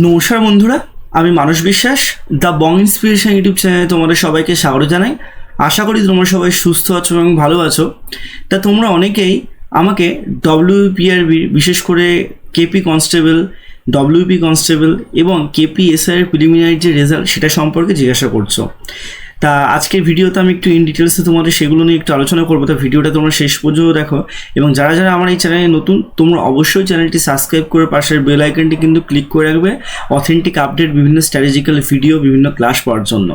নমস্কার বন্ধুরা, আমি মানুষ বিশ্বাস, দ্য বং ইন্সপিরেশন ইউটিউব চ্যানেলে তোমাদের সবাইকে স্বাগত জানাই। আশা করি তোমরা সবাই সুস্থ আছো এবং ভালো আছো। তা তোমরা অনেকেই আমাকে ডব্লিউপিআরবি বিশেষ করে কেপি কনস্টেবল ডব্লিউপি কনস্টেবল এবং কেপি এসআইয়ের প্রিলিমিনারি যে রেজাল্ট সেটা সম্পর্কে জিজ্ঞাসা করছ। তা আজকের ভিডিওতে আমি একটু ইন ডিটেলসে তোমাদের সেগুলো নিয়ে একটু আলোচনা করব। তা ভিডিওটা তোমরা শেষ পর্যন্ত দেখো এবং যারা যারা আমার এই চ্যানেলে নতুন, তোমরা অবশ্যই চ্যানেলটি সাবস্ক্রাইব করে পাশের বেল আইকনটি কিন্তু ক্লিক করে রাখবে। অথেন্টিক আপডেট বিভিন্ন স্ট্র্যাটেজিক্যাল ভিডিও বিভিন্ন ক্লাস পাওয়ার জন্য।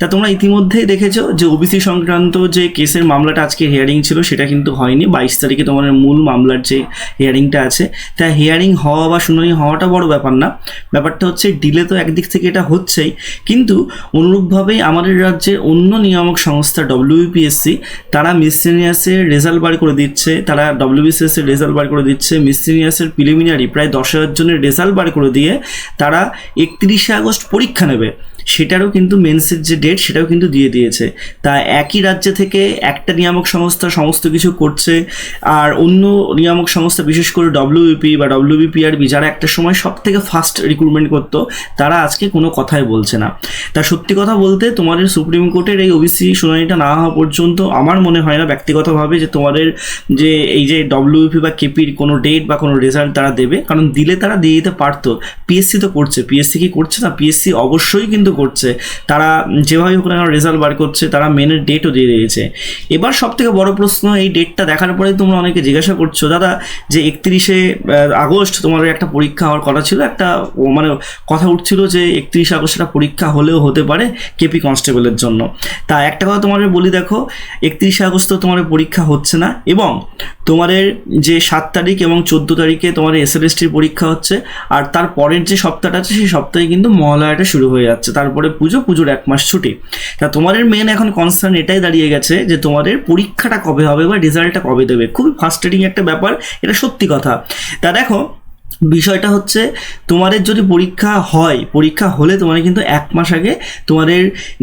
তা তোমরা ইতিমধ্যেই দেখেছ যে ওবিসি সংক্রান্ত যে কেসের মামলাটা আজকে হিয়ারিং ছিল, সেটা কিন্তু হয়নি। বাইশ তারিখে তোমাদের মূল মামলার যে হিয়ারিংটা আছে, তা হিয়ারিং হওয়া বা শুনানি হওয়াটা বড় ব্যাপার না। ব্যাপারটা হচ্ছে ডিলে তো একদিক থেকে এটা হচ্ছেই। কিন্তু অনুরূপভাবেই আমাদের রাজ্যের অন্য নিয়ামক সংস্থা ডব্লিউপিএসসি তারা মিসসেনিয়াসের রেজাল্ট বার করে দিচ্ছে, তারা ডব্লিউবিসিএস এর রেজাল্ট বার করে দিচ্ছে মিসসেনিয়াসের প্রিলিমিনারি প্রায় দশ হাজার জনের রেজাল্ট বার করে দিয়ে তারা একত্রিশে আগস্ট পরীক্ষা নেবে। সেটারও কিন্তু মেন্সের যে ডেট সেটাও কিন্তু দিয়ে দিয়েছে। তা একই রাজ্য থেকে একটা নিয়ামক সংস্থা সমস্ত কিছু করছে, আর অন্য নিয়ামক সংস্থা বিশেষ করে ডব্লিউপি বা ডব্লিউবিপিআরবি যারা একটা সময় সব থেকে ফাস্ট রিক্রুটমেন্ট করতো, তারা আজকে কোনো কথাই বলছে না। তা সত্যি কথা বলতে তোমাদের সুপ্রিম কোর্টের এই ওবিসি শুনানিটা না হওয়া পর্যন্ত আমার মনে হয় না ব্যক্তিগতভাবে যে তোমাদের যে এই যে ডব্লিউপি বা কেপির কোনো ডেট বা কোনো রেজাল্ট তারা দেবে, কারণ দিলে তারা দিয়ে দিতে পারতো। পিএসসি তো করছে পিএসসি কি করছে না? পিএসসি অবশ্যই কিন্তু করছে, তারা যেভাবে হোক না রেজাল্ট বার করছে, তারা মেনের ডেটও দিয়ে দিয়েছে। এবার সব থেকে বড় প্রশ্ন, এই ডেটটা দেখার পরে তোমরা অনেকে জিজ্ঞাসা করছ, দাদা, যে একত্রিশে আগস্ট তোমাদের একটা পরীক্ষা হওয়ার কথা ছিল, একটা মানে কথা উঠছিল যে একত্রিশে আগস্ট একটা পরীক্ষা হলেও হতে পারে কেপি কনস্টেবলের জন্য। তা একটা কথা তোমাদের বলি দেখো, একত্রিশে আগস্ট তো তোমাদের পরীক্ষা হচ্ছে না এবং তোমাদের যে সাত তারিখ এবং চোদ্দ তারিখে তোমাদের এসএলএসটির পরীক্ষা হচ্ছে, আর তার পরের যে সপ্তাহটা আছে, সেই সপ্তাহে কিন্তু মহালয়াটা শুরু হয়ে যাচ্ছে। তারপরে পুজো, পুজোর এক মাস ছুটি। তা তোমাদের মেন এখন কনসার্ন এটাই দাঁড়িয়ে গেছে যে তোমাদের পরীক্ষাটা কবে হবে বা রেজাল্টটা কবে দেবে। খুবই ফার্স্টেটিং একটা ব্যাপার, এটা সত্যি কথা। তা দেখো, বিষয়টা হচ্ছে তোমাদের যদি পরীক্ষা হয়, পরীক্ষা হলে তোমাদের কিন্তু এক মাস আগে তোমাদের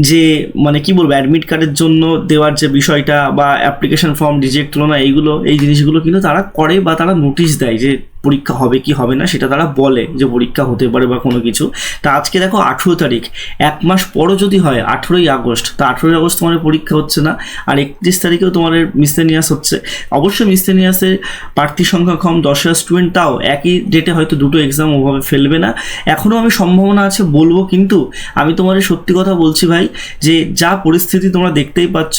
যে মানে কি বলব অ্যাডমিট কার্ডের জন্য দেওয়ার যে বিষয়টা বা অ্যাপ্লিকেশন ফর্ম রিজেক্ট হলো না, এইগুলো, এই জিনিসগুলো কিন্তু তারা করে বা তারা নোটিশ দেয় যে পরীক্ষা হবে কি হবে না সেটা তারা বলে যে পরীক্ষা হতে পারে বা কোনো কিছু। তা আজকে দেখো আঠেরো তারিখ এক মাস পরও যদি হয় আঠেরোই আগস্ট তা আঠেরোই আগস্ট তোমার পরীক্ষা হচ্ছে না আর একত্রিশ তারিখেও তোমার মিসলেনিয়াস হচ্ছে। অবশ্যই মিসলেনিয়াসের প্রার্থী সংখ্যা কম দশ হাজার স্টুডেন্ট তাও একই ডেটে হয়তো দুটো এক্সাম ওভাবে ফেলবে না। এখনও আমি সম্ভাবনা আছে বলব কিন্তু আমি তোমাদের সত্যি কথা বলছি ভাই যে যা পরিস্থিতি তোমরা দেখতেই পাচ্ছ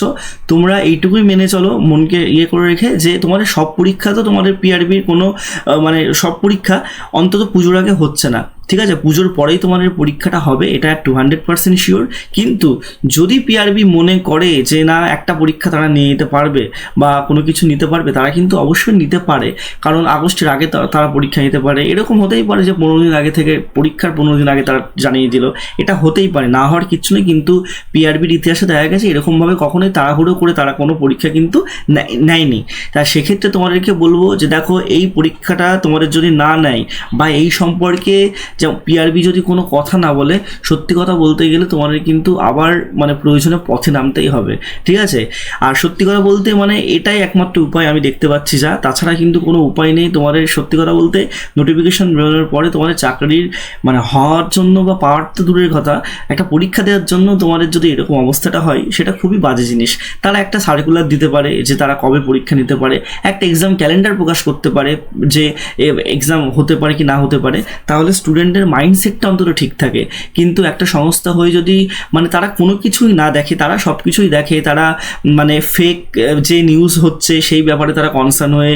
তোমরা এইটুকুই মেনে চলো মনকে ইয়ে করে রেখে যে তোমাদের সব পরীক্ষা তো তোমাদের পিআরবির কোনো আহ, মানে সব পরীক্ষা অন্তত পুজোর আগে হচ্ছে না। ঠিক আছে, পুজোর পরেই তোমাদের পরীক্ষাটা হবে, এটা টু হান্ড্রেড পার্সেন্ট শিওর কিন্তু যদি পিআরবি মনে করে যে না, একটা পরীক্ষা তারা নিয়ে নিতে পারবে বা কোনো কিছু নিতে পারবে, তারা কিন্তু অবশ্যই নিতে পারে। কারণ আগস্টের আগে তারা পরীক্ষা নিতে পারে। এরকম হতেই পারে যে পনেরো দিন আগে থেকে, পরীক্ষার পনেরো দিন আগে তারা জানিয়ে দিল। এটা হতেই পারে, না হওয়ার কিছু নেই। কিন্তু পিআরবির ইতিহাসে দেখা গেছে, এরকমভাবে কখনোই তাড়াহুড়ো করে তারা কোনো পরীক্ষা কিন্তু নেয়- নেয়নি। তা সেক্ষেত্রে তোমাদেরকে বলব যে দেখো, এই পরীক্ষাটা তোমাদের যদি না নেয় বা এই সম্পর্কে যে পিআরবি যদি কোনো কথা না বলে, সত্যি কথা বলতে গেলে তোমাদের কিন্তু আবার মানে প্রয়োজনে পথে নামতেই হবে, ঠিক আছে? আর সত্যি কথা বলতে মানে এটাই একমাত্র উপায় আমি দেখতে পাচ্ছি যা। তাছাড়া কিন্তু কোনো উপায় নেই তোমাদের সত্যি কথা বলতে। নোটিফিকেশন বেরোনোর পরে তোমাদের চাকরির মানে হওয়ার জন্য বা পাওয়ার তো দূরের কথা, একটা পরীক্ষা দেওয়ার জন্য তোমাদের যদি এরকম অবস্থাটা হয়, সেটা খুবই বাজে জিনিস। তারা একটা সার্কুলার দিতে পারে যে তারা কবে পরীক্ষা নিতে পারে, একটা এক্সাম ক্যালেন্ডার প্রকাশ করতে পারে যে এক্সাম হতে পারে কি না হতে পারে। তাহলে স্টুডেন্টের মাইন্ডসেটটা অন্তত ঠিক থাকে। কিন্তু একটা সংস্থা হয়ে যদি মানে তারা কোনো কিছুই না দেখে, তারা সব কিছুই দেখে, তারা মানে ফেক যে নিউজ হচ্ছে, সেই ব্যাপারে তারা কনসার্ন হয়ে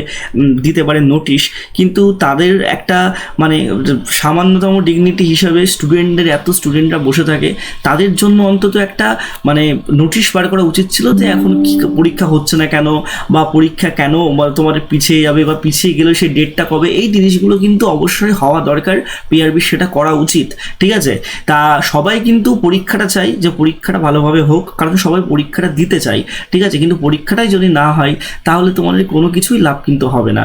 দিতে পারে নোটিশ কিন্তু তাদের একটা মানে সামান্যতম ডিগনিটি হিসাবে স্টুডেন্টদের এত স্টুডেন্টরা বসে থাকে, তাদের জন্য অন্তত একটা মানে নোটিশ বার করা উচিত ছিল যে এখন কি পরীক্ষা হচ্ছে না কেন, বা পরীক্ষা কেন তোমার পিছিয়ে যাবে, বা পিছিয়ে গেলে সেই ডেটটা কবে? এই জিনিসগুলো কিন্তু অবশ্যই হওয়া দরকার পিআরবি সেটা করা উচিত, ঠিক আছে? তা সবাই কিন্তু পরীক্ষাটা চাই যে পরীক্ষাটা ভালোভাবে হোক, কারণ সবাই পরীক্ষাটা দিতে চাই, ঠিক আছে? কিন্তু পরীক্ষাটাই যদি না হয়, তাহলে তোমাদের কোনো কিছুই লাভ কিন্তু হবে না।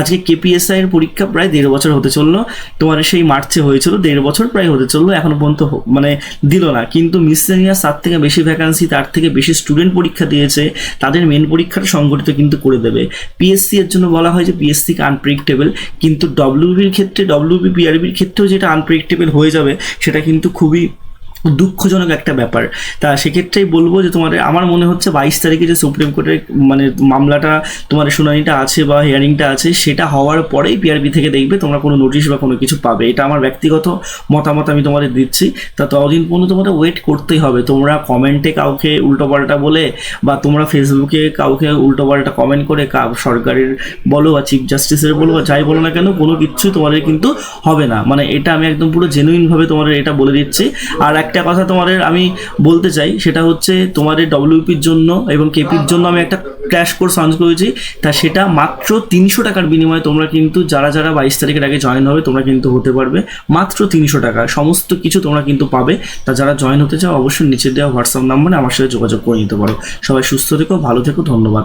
আজকে কেপিএসআই এর পরীক্ষা প্রায় দেড় বছর হতে চলল, তোমার সেই মার্চে হয়েছিল, দেড় বছর প্রায় হতে চলল, এখনও পর্যন্ত মানে দিল না। কিন্তু মিসলেনিয়াস তার থেকে বেশি ভ্যাকান্সি তার থেকে বেশি স্টুডেন্ট পরীক্ষা দিয়েছে, তাদের মেন পরীক্ষাটা সংগঠিত কিন্তু করে দেবে। পিএসসি এর জন্য বলা হয় যে পিএসসি আনপ্রেডিক্টেবল কিন্তু ডব্লিউবির ক্ষেত্রে ডব্লিউবি পিআরবির ক্ষেত্রেও থেকেও যেটা আনপ্রেডিক্টেবল হয়ে যাবে সেটা কিন্তু খুবই দুঃখজনক একটা ব্যাপার। তা সেক্ষেত্রেই বলব যে তোমার, আমার মনে হচ্ছে বাইশ তারিখে যে সুপ্রিম কোর্টের মানে মামলাটা, তোমার শুনানিটা আছে বা হিয়ারিংটা আছে, সেটা হওয়ার পরেই পিআরবি থেকে দেখবে তোমরা কোনো নোটিশ বা কোনো কিছু পাবে। এটা আমার ব্যক্তিগত মতামত আমি তোমাদের দিচ্ছি। তা ততদিন পর্যন্ত তোমাদের ওয়েট করতেই হবে। তোমরা কমেন্টে কাউকে উল্টোপাল্টা বলে বা তোমরা ফেসবুকে কাউকে উল্টোপাল্টা কমেন্ট করে কা- সরকারের বলো বা চিফ জাস্টিসের বলো বা যাই বলো না কেন, কোনো কিচ্ছু তোমাদের কিন্তু হবে না। মানে এটা আমি একদম পুরো জেনুইনভাবে তোমাদের এটা বলে দিচ্ছি। আর একটা কথা তোমাদের আমি বলতে চাই, সেটা হচ্ছে তোমাদের ডব্লিউপির জন্য এবং কেপির জন্য আমি একটা ক্র্যাশ কোর্স লঞ্চ করেছি। তা সেটা মাত্র তিনশো টাকার বিনিময়ে তোমরা কিন্তু, যারা যারা বাইশ তারিখের আগে জয়েন হবে, তোমরা কিন্তু হতে পারবে। মাত্র তিনশো টাকা, সমস্ত কিছু তোমরা কিন্তু পাবে। তা যারা জয়েন হতে চাও, অবশ্যই নিচে দেওয়া হোয়াটসঅ্যাপ নাম্বারে আমার সাথে যোগাযোগ করে নিতে পারো। সবাই সুস্থ থেকো, ভালো থেকো, ধন্যবাদ।